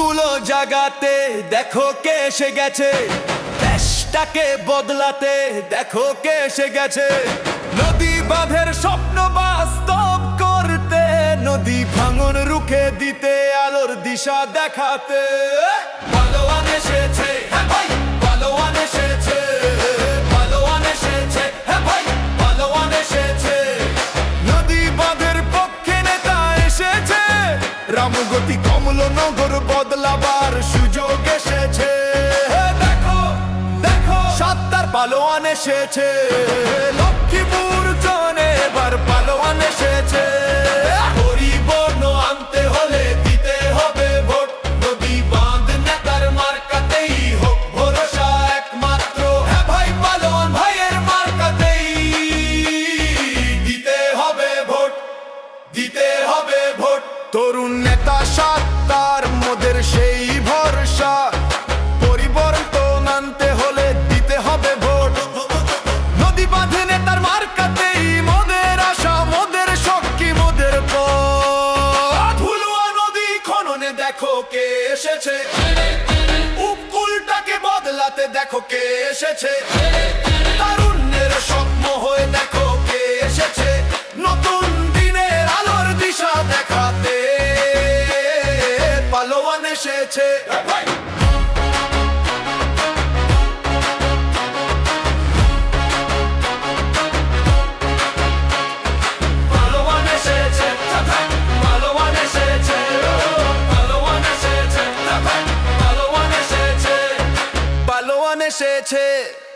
গুলো জাগাতে, দেখো কে এসে গেছে। দেশটাকে বদলাতে, দেখো কে এসে গেছে। নদী বাঁধের স্বপ্ন বাস্তব করতে, নদী ভাঙন রুখে দিতে, আলোর দিশা দেখাতে। পালোয়ান এসেছে হ্যাঁ ভাই, পালোয়ান এসেছে পালোয়ান এসেছে হ্যাঁ ভাই বদলাবার সুযোগ এসেছে। দেখো দেখো, সাত্তার পালোয়ান এসেছে। লক্ষ্মীপুর জনে এবার পালোয়ান এসেছে। আনতে হলে ভোট। নেতার হোক ভাই ভাইয়ের মার্কাতেই হবে ভোট হবে ভোট। তরুণ নেতা সাত্তার সেই ভরসা পরিবর্তন আনতে হলে দিতে হবে ভোট। নদী বাঁধে নেতার মার্কাতেই মোদের আশা, মোদের শক্তি, মোদের ভুলুয়া নদী খননে দেখো কে এসেছে। উপকূলটাকে বদলাতে দেখো কে এসেছে। তারুণ্যের স্বপ্ন হয়ে দেখো জীবন এসেছে Shit, shit.